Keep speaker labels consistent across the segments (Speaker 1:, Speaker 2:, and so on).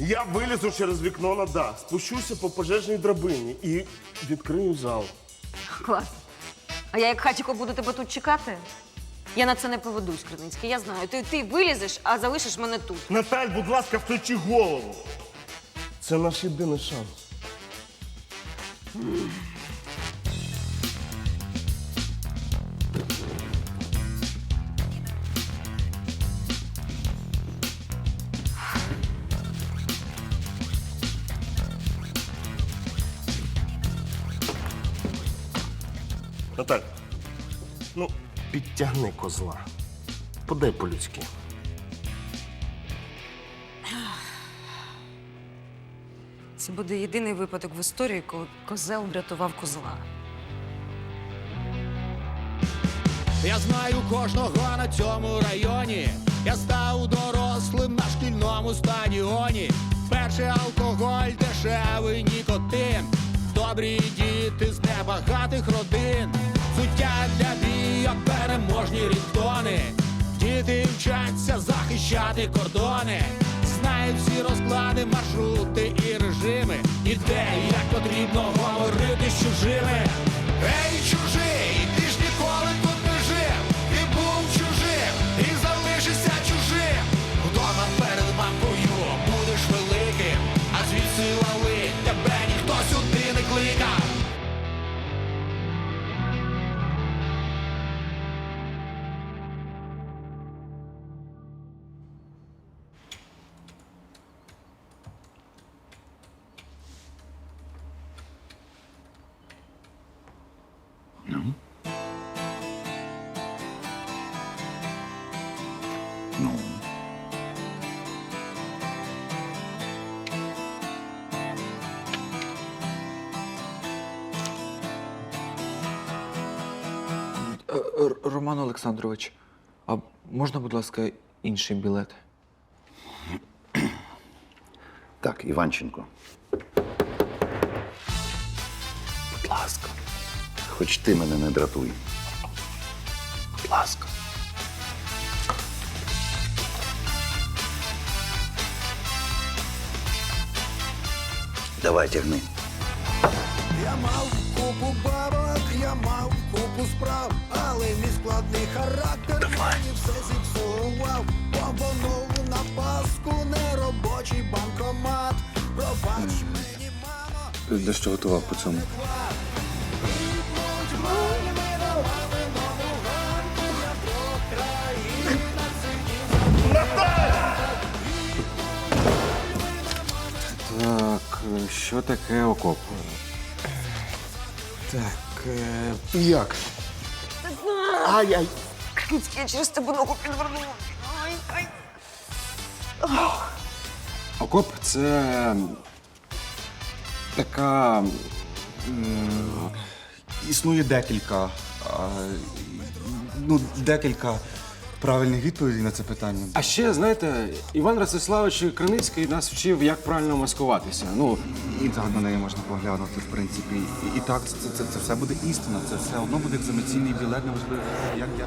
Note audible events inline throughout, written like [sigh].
Speaker 1: Я вилізу через вікно на дах, спущуся по пожежній драбині і відкрию зал.
Speaker 2: Клас. А я як хатіко буду тебе тут чекати? Я на це не поведусь, Криницький. Я знаю. Ти, ти вилізеш, а залишиш мене тут.
Speaker 1: Наталь, будь ласка, включи голову. Це наш єдиний шанс. Наталь, ну, підтягни козла. Подай по-людськи.
Speaker 2: Це буде єдиний випадок в історії, коли козел врятував козла.
Speaker 3: Я знаю кожного на цьому районі. Я став дорослим на шкільному стадіоні. Перший алкоголь, дешевий нікотин. Добрі діти з небагатих родин. Суття для бійок, переможні рідтони. Діти вчаться захищати кордони. Знають всі розклади, маршрути і режими. І де як потрібно говорити
Speaker 4: Р- Роман Олександрович, а можна, будь ласка, інший білет? [clears throat]
Speaker 5: Так, Іванченко. Будь ласка. Хоч ти мене не дратуй. Будь ласка. Давай тягни.
Speaker 6: Я мав купу бабок, я мав купу справ, але мій складний характер мені все зіпсував. Побонув на паску неробочий банкомат. Пробач мені, мамо,
Speaker 4: Дещо готував по цьому. Так, що таке окоп? Так, е, як?
Speaker 1: Ай-ай.
Speaker 2: Я через тебе ногу підвернула. Ай, ай.
Speaker 7: Окоп це така. м, Існує декілька. а, Ну, декілька правильних відповідей на це питання.
Speaker 8: А ще, знаєте, Іван Ростиславович Криницький нас вчив, як правильно маскуватися. Ну,
Speaker 7: І так на неї можна поглянути, в принципі. І, і так, це, це, це все буде істина. Це все одно буде екзаменаційний білет, неважливо, як я.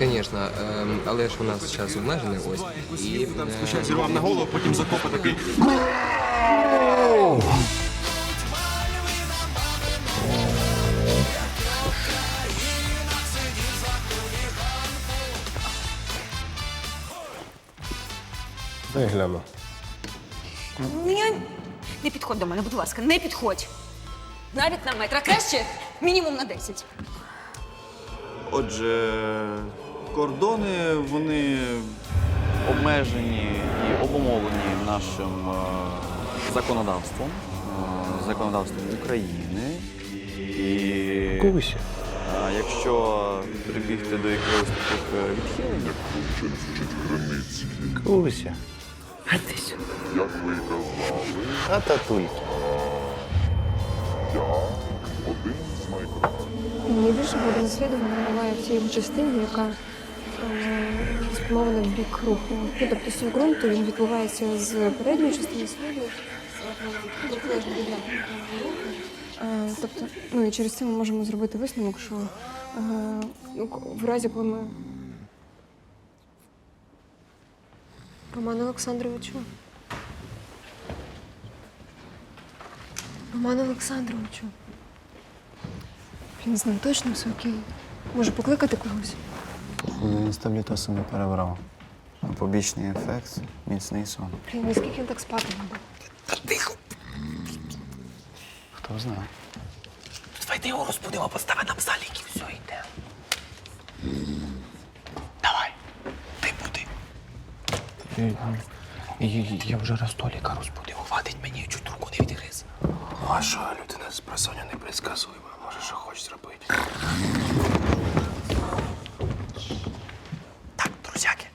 Speaker 9: Звісно, ем, але ж у нас час обмежений ось. І
Speaker 7: Там
Speaker 9: е,
Speaker 7: спочатку зірвав на голову, потім закопа такий.
Speaker 1: Дай гляну.
Speaker 2: Ні, не підходь до мене, будь ласка, не підходь. Навіть на метр, а краще мінімум на 10.
Speaker 10: Отже, кордони вони обмежені і обумовлені нашим е, законодавством, е, законодавством України. І
Speaker 1: Ковися.
Speaker 10: е, якщо прибігти до якогось таких е, відхилень,
Speaker 5: Куся.
Speaker 2: А ти сюди.
Speaker 5: А татульки.
Speaker 11: Найбільше буде наслідування буває в тій частині, яка е, спрямована в бік руху. Ну, тобто сув ґрунту він відбувається з передньої частини сліду. Е, Тобто, ну і через це ми можемо зробити висновок, що е, ну, к- в разі, коли ми. Роман Олександровичу. Роман Олександровичу. Він з ним точно все окей. Може покликати когось?
Speaker 12: Я стаблітосу не перебрав. А побічний ефект міцний сон.
Speaker 11: Блін, наскільки він так спати не буде? Тихо!
Speaker 12: Хто знає?
Speaker 13: Давайте його розбудимо, поставимо на залі.
Speaker 4: Я вже раз Толіка розбудив.
Speaker 13: Хватить мені, чуть руку не відгриз.
Speaker 8: А що, людина з просоння непредсказуєма. Може, що хоче зробити.
Speaker 13: Так, друзяки,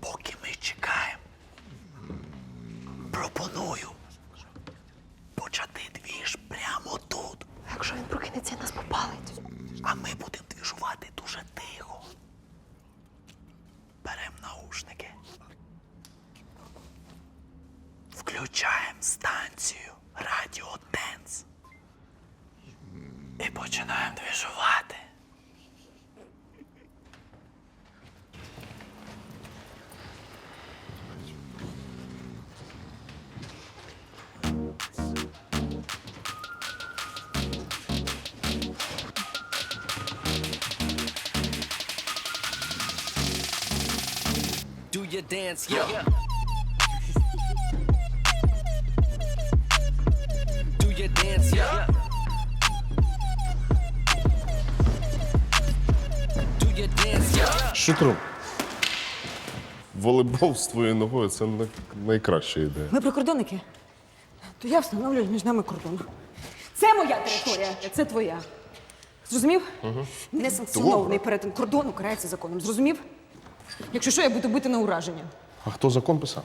Speaker 13: поки ми чекаємо, пропоную почати двіж прямо тут.
Speaker 11: Якщо він прокинеться і нас попалить.
Speaker 13: А ми будемо двіжувати дуже тихо. Беремо наушники. Включаємо станцію Радіо Денс. І починаємо двіжувати.
Speaker 14: Do your dance, yeah. Do
Speaker 1: Шутру. Волейбол з твоєю ногою це не найкраща ідея.
Speaker 2: Ми прикордонники. То я встановлюю між нами кордон. Це моя територія, це твоя. Зрозумів? Несанкціонований перетин кордону карається законом. Зрозумів? Якщо що, я буду бити на ураження.
Speaker 1: А хто закон писав?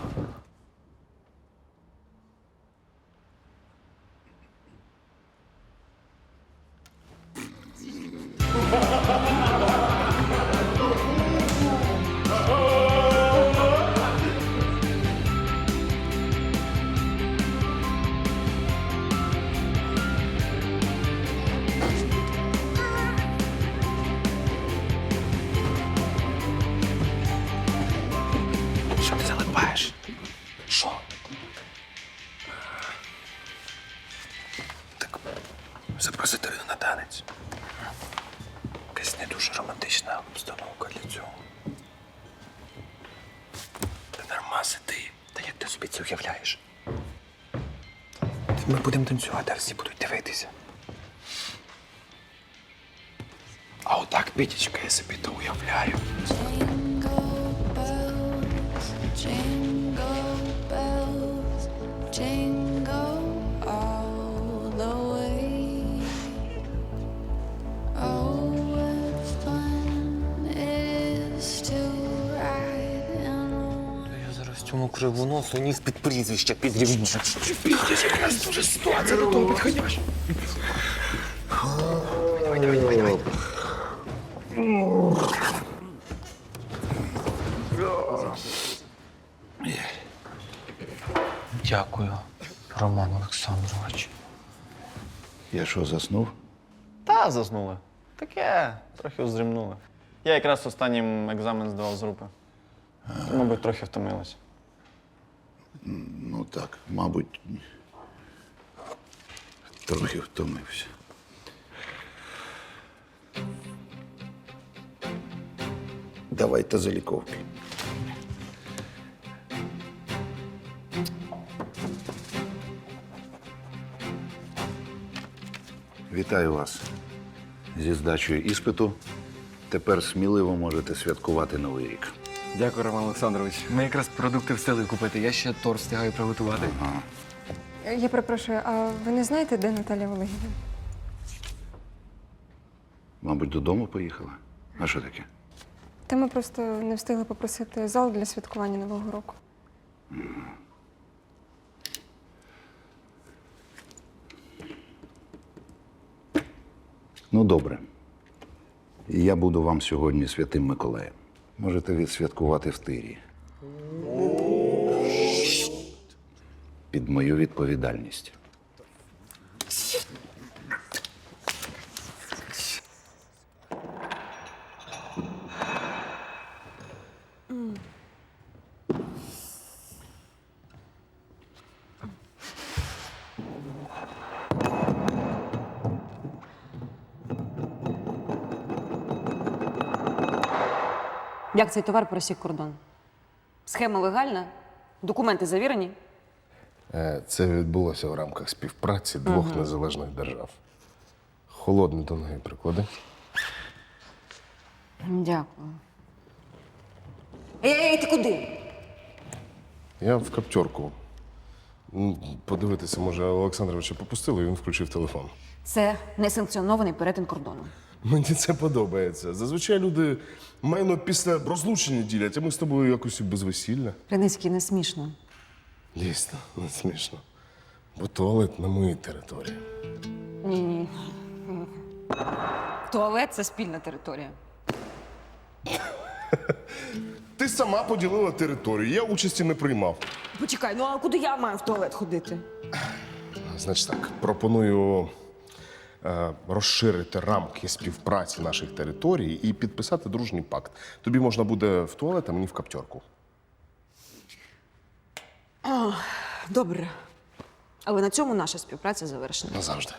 Speaker 4: собі це уявляєш? Ми будемо танцювати, а всі будуть дивитися. А отак, Пітічка, я собі то уявляю.
Speaker 14: Jingle bells, jingle
Speaker 15: Цьому кривоносу ніс під прізвище підрівну.
Speaker 4: Якраз дуже ситуація до того підходяща. Давай, давай, давай, давай. Дякую, Роман Олександрович.
Speaker 5: Я що, заснув?
Speaker 10: Та заснули. Таке, трохи уздрімнули. Я якраз останнім екзамен здавав з групи. Мабуть, трохи втомилась.
Speaker 5: Ну так, мабуть, трохи втомився. Давайте заліковки. Вітаю вас зі здачею іспиту. Тепер сміливо можете святкувати Новий рік.
Speaker 4: Дякую, Роман Олександрович. Ми якраз продукти встигли купити. Я ще торт встигаю приготувати.
Speaker 11: Я перепрошую, а ви не знаєте, де Наталя Олегівна?
Speaker 5: Мабуть, додому поїхала. А що таке?
Speaker 11: Та ми просто не встигли попросити зал для святкування Нового року.
Speaker 5: Ну, добре. Я буду вам сьогодні святим Миколаєм. Можете відсвяткувати в тирі. Під мою відповідальність.
Speaker 2: Як цей товар пересік кордон? Схема легальна? Документи завірені?
Speaker 1: Е, Це відбулося в рамках співпраці двох незалежних держав. Холодний до ноги приклади.
Speaker 2: Дякую. Ей, ей, ти куди?
Speaker 1: Я в каптерку. М, Подивитися, може, Олександровича попустили, і він включив телефон.
Speaker 2: Це несанкціонований перетин кордону.
Speaker 1: Мені це подобається. Зазвичай люди майно після розлучення ділять, а ми з тобою якось і без весілля.
Speaker 2: Криницький не смішно.
Speaker 1: Дійсно, не смішно. Бо туалет на моїй території.
Speaker 2: Ні-ні. Туалет це спільна територія. [laughs]
Speaker 1: Ти сама поділила територію, я участі не приймав.
Speaker 2: Почекай, ну а куди я маю в туалет ходити?
Speaker 1: Значить так, пропоную розширити рамки співпраці наших територій і підписати дружній пакт. Тобі можна буде в туалет, а мені в каптерку.
Speaker 2: Добре. Але на цьому наша співпраця завершена.
Speaker 1: Назавжди.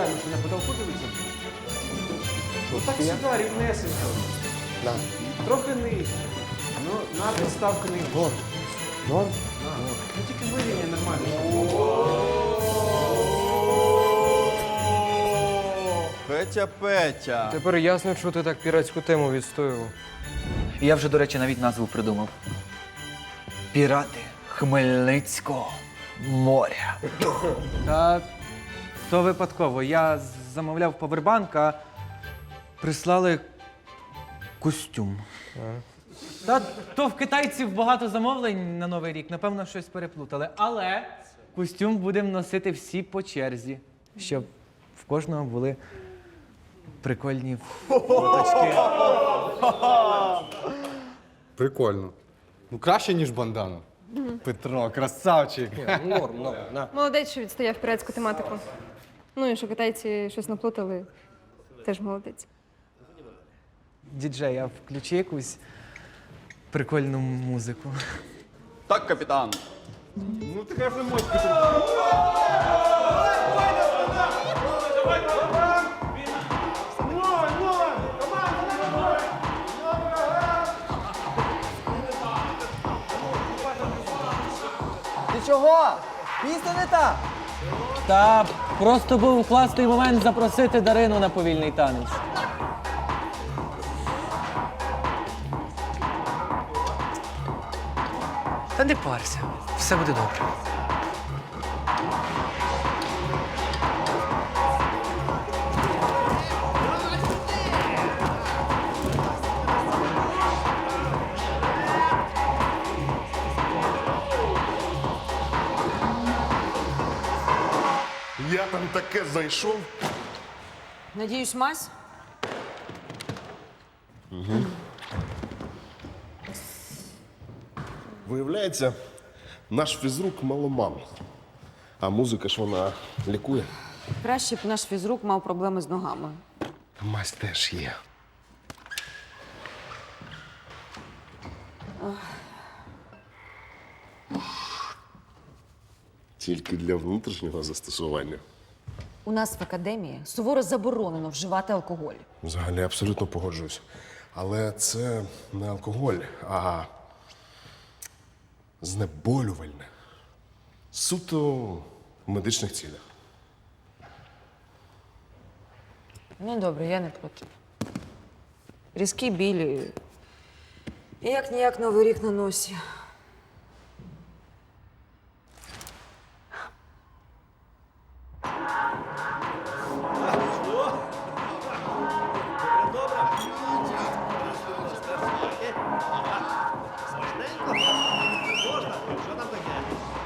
Speaker 8: Ну що на потолку дивиться. Ну так сюди, рівнесенько. Трохи нижче. Ну, на підставку нижче. Норм. Норм? Ну тільки вирівняй нормально.
Speaker 12: Петя, Петя.
Speaker 9: Тепер ясно, що ти так піратську тему відстоював.
Speaker 12: Я вже, до речі, навіть назву придумав. Пірати Хмельницького моря.
Speaker 16: Та то випадково. Я замовляв павербанк, а прислали костюм. Та то в китайців багато замовлень на Новий рік, напевно, щось переплутали. Але костюм будемо носити всі по черзі, щоб в кожного були прикольні фоточки.
Speaker 7: Прикольно. Ну краще, ніж бандана. Петро, красавчик.
Speaker 9: Норм, норм. На.
Speaker 11: Молодець, що відстояв піратську тематику. Ну і що китайці щось наплутали, теж молодець.
Speaker 16: Діджей, а включи якусь прикольну музику.
Speaker 12: Так, капітан.
Speaker 7: Ну така ж не може
Speaker 16: Ти чого? Пісня не та. Та просто був класний момент запросити Дарину на повільний танець.
Speaker 9: Та не парся, все буде добре.
Speaker 1: Там таке знайшов.
Speaker 2: Надіюсь, мазь?
Speaker 1: Виявляється, наш фізрук маломан. А музика ж вона лікує.
Speaker 2: Краще б наш фізрук мав проблеми з ногами.
Speaker 1: Мазь теж є. Тільки для внутрішнього застосування.
Speaker 2: У нас в академії суворо заборонено вживати алкоголь.
Speaker 1: Взагалі абсолютно погоджуюсь. Але це не алкоголь, а знеболювальне. Суто в медичних цілях.
Speaker 2: Ну, добре, я не проти. Різкі білі. Як ніяк новий рік на носі.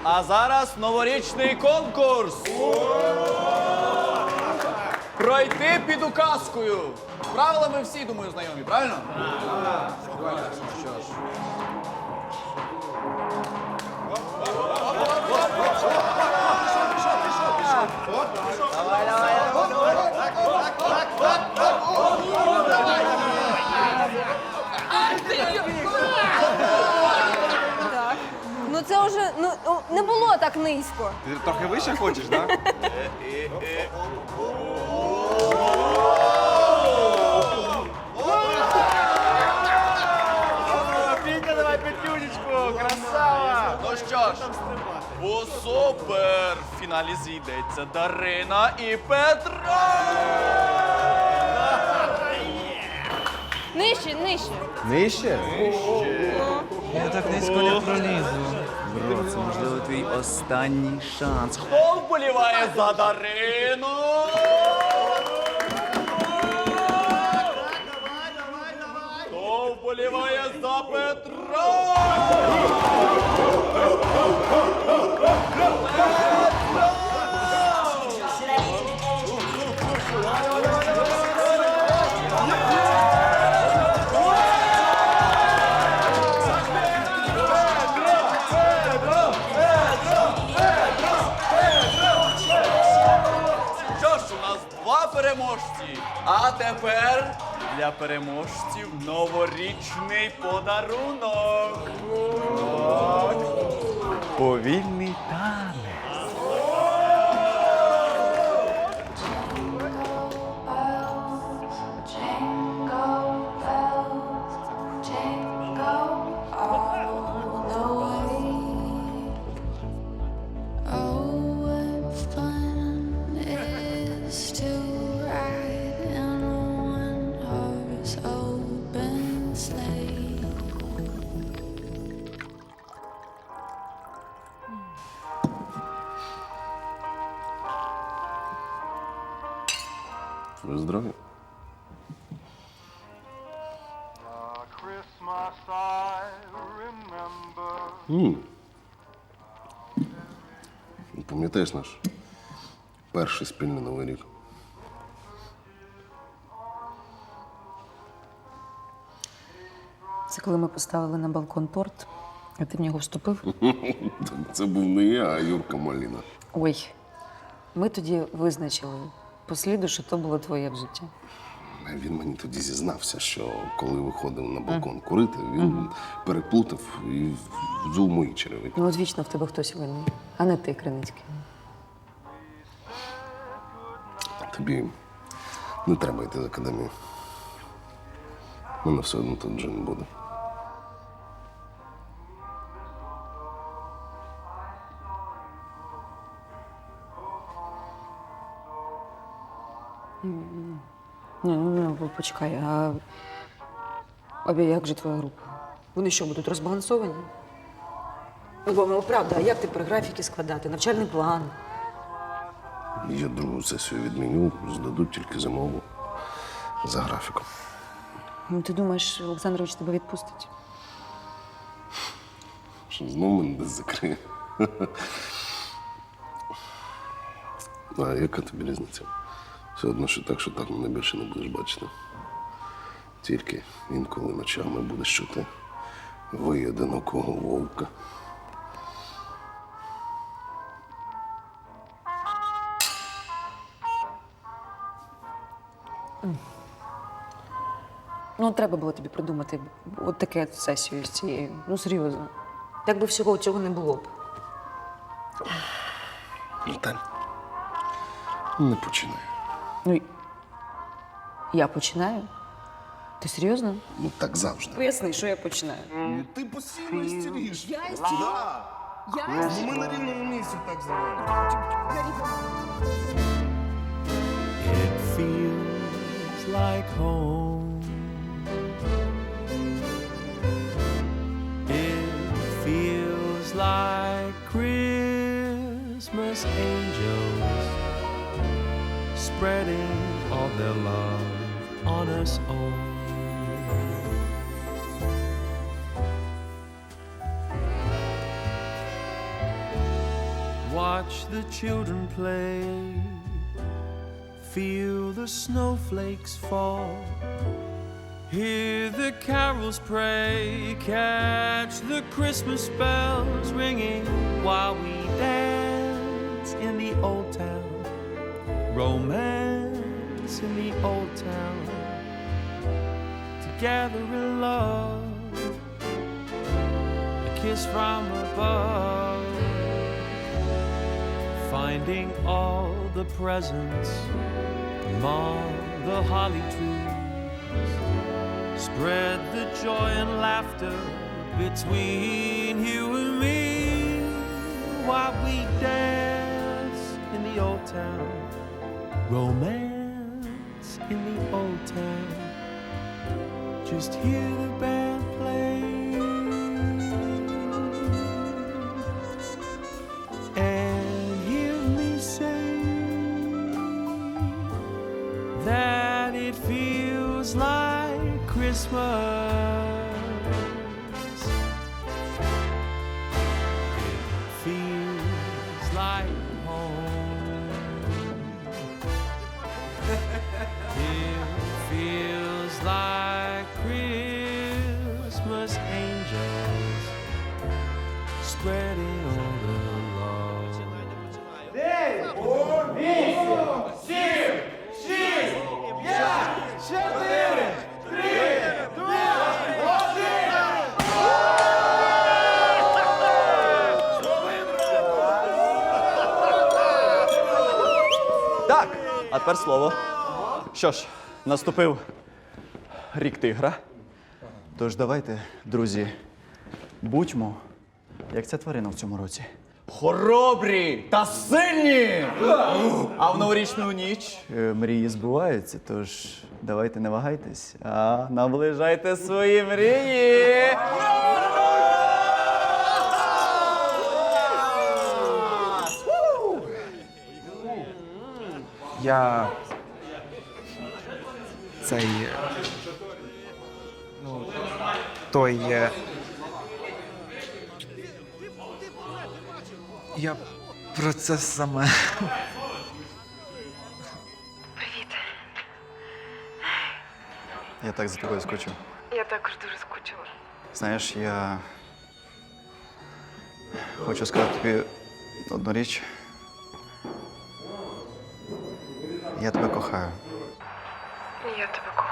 Speaker 10: А зараз новорічний конкурс. Пройти під указкою. Правила ми всі, думаю, знайомі, правильно? Що ж.
Speaker 11: Ну це вже ну не було так низько.
Speaker 7: Ти трохи вище хочеш, так?
Speaker 10: Пінька, давай п'ятюнечку, красава! Ну що ж, у супер фіналі зійдеться Дарина і Петро!
Speaker 11: Нижче, нижче.
Speaker 7: Нижче?
Speaker 16: Я так низько не пролізу.
Speaker 7: Бро, це можливо твій останній шанс.
Speaker 10: Хто вболіває за Дарину? Хто вболіває за Петро? Переможці. А тепер для переможців новорічний подарунок. Повільний танець.
Speaker 1: Ви здорові? М. Пам'ятаєш наш перший спільний новий рік?
Speaker 2: Це коли ми поставили на балкон торт, а ти в нього вступив. [laughs]
Speaker 1: Це був не я, а Юрка Маліна.
Speaker 2: Ой, ми тоді визначили по сліду, що то було твоє в житті.
Speaker 1: Він мені тоді зізнався, що коли виходив на балкон курити, він переплутав і взув мої черевики.
Speaker 2: Ну, от вічно в тебе хтось винний, а не ти, Криницький.
Speaker 1: Тобі не треба йти з академії. Мене все одно тут вже не буде.
Speaker 2: Почекай, а. А як же твоя група? Вони що, будуть розбалансовані? Ну, бо, ну, правда, а як тепер графіки складати? Навчальний план.
Speaker 1: Я другу сесію відміню, здадуть тільки зимову за графіком.
Speaker 2: Ну, ти думаєш, Олександрович тебе відпустить?
Speaker 1: Що знову мене закриє. [laughs] А яка тобі різниця? Все одно, що так, що так мене більше не будеш бачити. Тільки інколи ночами будеш чути вий одинокого вовка.
Speaker 2: Ну, треба було тобі придумати от таке сесію з цією. Ну, серйозно. Так би всього цього не було б.
Speaker 1: Наталь, не починай.
Speaker 2: Ну, я починаю. Ти серйозно?
Speaker 1: Ну так завжди.
Speaker 2: Поясни, що я починаю.
Speaker 1: Ти постійно істериш.
Speaker 2: Я істерю? Я
Speaker 1: Ну, ми на рівному місці так завалимо.
Speaker 3: It feels
Speaker 6: like home. It feels like Christmas angels Spreading all their love on us all. Watch the children play, feel the snowflakes fall. Hear the carols pray, catch the Christmas bells ringing while we Romance in the old town. Together in love, a kiss from above. Finding all the presents among the holly trees. Spread the joy and laughter between you and me while we dance in the old town. Romance in the old town. Just hear the band play. And hear me say that it feels like Christmas. Feels like home.
Speaker 10: Тепер слово. Що ж, наступив рік тигра.
Speaker 5: Тож давайте, друзі, будьмо, як ця тварина в цьому році.
Speaker 10: Хоробрі та сильні! А в новорічну ніч
Speaker 5: Е, Мрії збуваються, тож давайте не вагайтесь, а наближайте свої мрії.
Speaker 4: Я. Цей. Ну. Той. е, Я про це саме.
Speaker 5: Я так за тобою скучив.
Speaker 11: Я також дуже скучила.
Speaker 5: Знаєш, я хочу сказати тобі одну річ. Я тебе кохаю.
Speaker 11: Я тебе кохаю.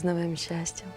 Speaker 11: З новим щастям.